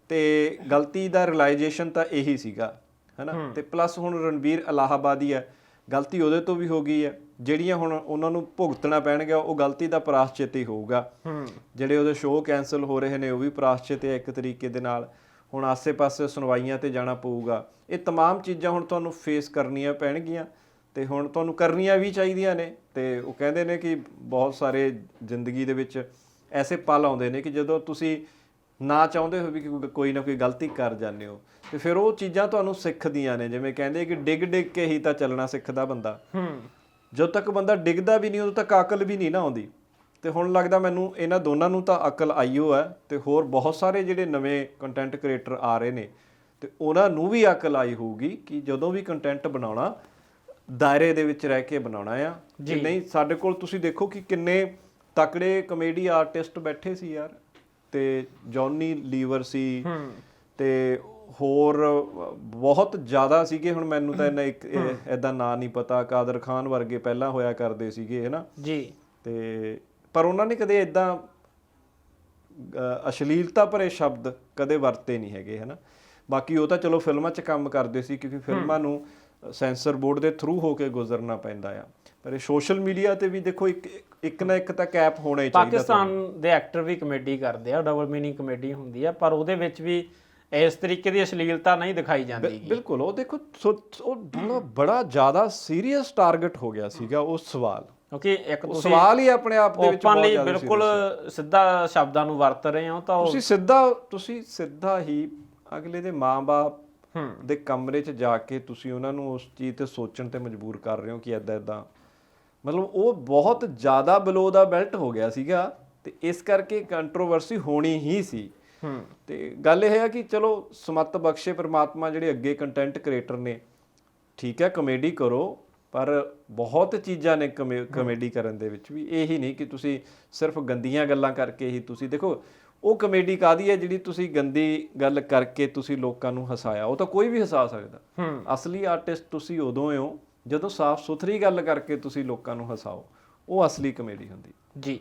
ਤੇ ਗਲਤੀ ਦਾ ਰਿਅਲਾਈਜੇਸ਼ਨ ਤਾਂ ਇਹੀ ਸੀਗਾ। ਹੈਨਾ ਤੇ ਪਲੱਸ ਹੁਣ ਰਣਵੀਰ ਇਲਾਹਾਬਾਦੀ ਹੈ ਗਲਤੀ ਉਹਦੇ ਤੋਂ ਵੀ ਹੋ ਗਈ ਹੈ ਜਿਹੜੀਆਂ ਹੁਣ ਉਹਨਾਂ ਨੂੰ ਭੁਗਤਣਾ ਪੈਣਗਾ ਉਹ ਗਲਤੀ ਦਾ ਪ੍ਰਾਸ਼ਚਿਤ ਹੀ ਹੋਊਗਾ ਹੂੰ ਜਿਹੜੇ ਉਹਦੇ ਸ਼ੋਅ ਕੈਨਸਲ ਹੋ ਰਹੇ ਨੇ ਉਹ ਵੀ ਪ੍ਰਾਸ਼ਚਿਤ ਹੈ ਇੱਕ ਤਰੀਕੇ ਦੇ ਨਾਲ ਹੁਣ ਆਸੇ-ਪਾਸੇ ਸੁਣਵਾਈਆਂ ਤੇ ਜਾਣਾ ਪਊਗਾ ਇਹ तमाम ਚੀਜ਼ਾਂ ਹੁਣ ਤੁਹਾਨੂੰ ਫੇਸ ਕਰਨੀਆਂ ਪੈਣਗੀਆਂ ਤੇ ਹੁਣ ਤੁਹਾਨੂੰ ਕਰਨੀਆਂ ਵੀ ਚਾਹੀਦੀਆਂ ਨੇ ਤੇ ਉਹ ਕਹਿੰਦੇ ਨੇ ਕਿ ਬਹੁਤ ਸਾਰੇ ਜ਼ਿੰਦਗੀ ਦੇ ਵਿੱਚ ਐਸੇ ਪਲ ਆਉਂਦੇ ਨੇ ਕਿ ਜਦੋਂ ਤੁਸੀਂ ਨਾ ਚਾਹੁੰਦੇ ਹੋ ਵੀ ਕਿ ਕੋਈ- ਕੋਈ ਨਾ ਕੋਈ ਗਲਤੀ ਕਰ ਜਾਂਦੇ ਹੋ। ਤੇ ਫਿਰ ਉਹ ਚੀਜ਼ਾਂ ਤੁਹਾਨੂੰ ਸਿੱਖਦੀਆਂ ਨੇ ਜਿਵੇਂ ਕਹਿੰਦੇ ਕਿ ਡਿੱਗ ਡਿੱਗ ਕੇ ਹੀ ਤਾਂ ਚੱਲਣਾ ਸਿੱਖਦਾ ਬੰਦਾ। ਹੂੰ। ਜਦੋਂ ਤੱਕ ਬੰਦਾ ਡਿੱਗਦਾ ਵੀ ਨਹੀਂ ਉਦੋਂ ਤੱਕ ਅਕਲ ਵੀ ਨਹੀਂ ਨਾ ਆਉਂਦੀ। ਤੇ ਹੁਣ ਲੱਗਦਾ ਮੈਨੂੰ ਇਹਨਾਂ ਦੋਨਾਂ ਨੂੰ ਤਾਂ ਅਕਲ ਆਈਓ ਹੈ ਤੇ ਹੋਰ ਬਹੁਤ ਸਾਰੇ ਜਿਹੜੇ ਨਵੇਂ ਕੰਟੈਂਟ ਕ੍ਰੀਏਟਰ ਆ ਰਹੇ ਨੇ ਤੇ ਉਹਨਾਂ ਨੂੰ ਵੀ ਅਕਲ ਆਈ ਹੋਊਗੀ ਕਿ ਜਦੋਂ ਵੀ ਕੰਟੈਂਟ ਬਣਾਉਣਾ ਦਾਇਰੇ ਦੇ ਵਿੱਚ ਰਹਿ ਕੇ ਬਣਾਉਣਾ ਆ। ਕਿ ਨਹੀਂ ਸਾਡੇ ਕੋਲ ਤੁਸੀਂ ਦੇਖੋ ਕਿ ਕਿੰਨੇ ਤਕੜੇ ਕਮੇਡੀ ਆਰਟਿਸਟ ਬੈਠੇ ਸੀ ਯਾਰ। ਤੇ ਜੌਨੀ ਲੀਵਰ ਸੀ ਤੇ ਹੋਰ ਬਹੁਤ ਜ਼ਿਆਦਾ ਸੀਗੇ ਹੁਣ ਮੈਨੂੰ ਤਾਂ ਇਹਨਾਂ ਇੱਕ ਐਦਾਂ ਨਾਂ ਨਹੀਂ ਪਤਾ ਕਾਦਰ ਖਾਨ ਵਰਗੇ ਪਹਿਲਾਂ ਹੋਇਆ ਕਰਦੇ ਸੀਗੇ ਹੈਨਾ ਜੀ। ਤੇ ਪਰ ਉਹਨਾਂ ਨੇ ਕਦੇ ਇਦਾਂ ਅਸ਼ਲੀਲਤਾ ਭਰੇ ਸ਼ਬਦ ਕਦੇ ਵਰਤੇ ਨਹੀਂ ਹੈਗੇ ਹੈਨਾ ਬਾਕੀ ਉਹ ਤਾਂ ਚਲੋ ਫਿਲਮਾਂ 'ਚ ਕੰਮ ਕਰਦੇ ਸੀ ਕਿਉਂਕਿ ਫਿਲਮਾਂ ਨੂੰ ਸੈਂਸਰ ਬੋਰਡ ਦੇ ਥਰੂ ਹੋ ਕੇ ਗੁਜ਼ਰਨਾ ਪੈਂਦਾ ਆ। ਪਰ ਇਹ ਸੋਸ਼ਲ ਮੀਡੀਆ ਤੇ ਵੀ ਦੇਖੋ ਇੱਕ ਇੱਕ ਨਾ ਇੱਕ ਤਾਂ ਕੈਪ ਹੋਣਾ ਹੀ ਚਾਹੀਦਾ ਪਾਕਿਸਤਾਨ ਦੇ ਐਕਟਰ ਵੀ ਕਮੇਡੀ ਕਰਦੇ ਆ ਡਬਲ ਮੀਨਿੰਗ ਕਮੇਡੀ ਹੁੰਦੀ ਆ ਪਰ ਉਹਦੇ ਵਿੱਚ ਵੀ ਇਸ ਤਰੀਕੇ ਦੀ ਅਸ਼ਲੀਲਤਾ ਨਹੀਂ ਦਿਖਾਈ ਜਾਂਦੀ ਬਿਲਕੁਲ ਉਹ ਦੇਖੋ ਉਹ ਬੜਾ ਬੜਾ ਜ਼ਿਆਦਾ ਸੀਰੀਅਸ ਟਾਰਗੇਟ ਹੋ ਗਿਆ ਸੀਗਾ ਉਹ ਸਵਾਲ। ਕਿਉਂਕਿ ਇੱਕ ਤੁਸੀਂ ਸਵਾਲ ਹੀ ਆਪਣੇ ਆਪ ਦੇ ਵਿੱਚ ਬਹੁਤ ਜ਼ਿਆਦਾ ਬਿਲਕੁਲ ਸਿੱਧਾ ਸ਼ਬਦਾਂ ਨੂੰ ਵਰਤ ਰਹੇ ਹੋ ਤਾਂ ਤੁਸੀਂ ਸਿੱਧਾ ਤੁਸੀਂ ਸਿੱਧਾ ਹੀ ਅਗਲੇ ਦੇ ਮਾਂ-ਬਾਪ ਦੇ ਕਮਰੇ 'ਚ ਜਾ ਕੇ ਤੁਸੀਂ ਉਹਨਾਂ ਨੂੰ ਉਸ ਚੀਜ਼ ਤੇ ਸੋਚਣ ਤੇ ਮਜਬੂਰ ਕਰ ਰਹੇ ਹੋ ਕਿ ਐਦਾਂ ਐਦਾਂ ਮਤਲਬ ਉਹ ਬਹੁਤ ਜ਼ਿਆਦਾ ਬਲੋ ਦਾ ਬੈਲਟ ਹੋ ਗਿਆ ਸੀਗਾ ਤੇ ਇਸ ਕਰਕੇ ਕੰਟਰੋਵਰਸੀ ਹੋਣੀ ਹੀ ਸੀ। ਹੂੰ। ਤੇ ਗੱਲ ਇਹ ਹੈ ਕਿ ਚਲੋ ਸਮਤ ਬਖਸ਼ੇ ਪ੍ਰਮਾਤਮਾ ਜਿਹੜੇ ਅੱਗੇ ਕੰਟੈਂਟ ਕ੍ਰੀਏਟਰ ਨੇ ਠੀਕ ਹੈ ਕਮੇਡੀ ਕਰੋ ਪਰ ਬਹੁਤ ਚੀਜ਼ਾਂ ਨੇ ਕਮੇਡੀ ਕਰਨ ਦੇ ਵਿੱਚ ਵੀ ਇਹੀ ਨਹੀਂ ਕਿ ਤੁਸੀਂ ਸਿਰਫ ਗੰਦੀਆਂ ਗੱਲਾਂ ਕਰਕੇ ਹੀ ਤੁਸੀਂ ਦੇਖੋ ਉਹ ਕਮੇਡੀ ਕਾਦੀ ਹੈ ਜਿਹੜੀ ਤੁਸੀਂ ਗੰਦੀ ਗੱਲ ਕਰਕੇ ਤੁਸੀਂ ਲੋਕਾਂ ਨੂੰ ਹਸਾਇਆ ਉਹ ਤਾਂ ਕੋਈ ਵੀ ਹਸਾ ਸਕਦਾ। ਅਸਲੀ ਆਰਟਿਸਟ ਤੁਸੀਂ ਉਦੋਂ ਹੋ ਜਦੋਂ ਸਾਫ਼ ਸੁਥਰੀ ਗੱਲ ਕਰਕੇ ਤੁਸੀਂ ਲੋਕਾਂ ਨੂੰ ਹਸਾਓ ਉਹ ਅਸਲੀ ਕਮੇਡੀ ਹੁੰਦੀ। ਜੀ।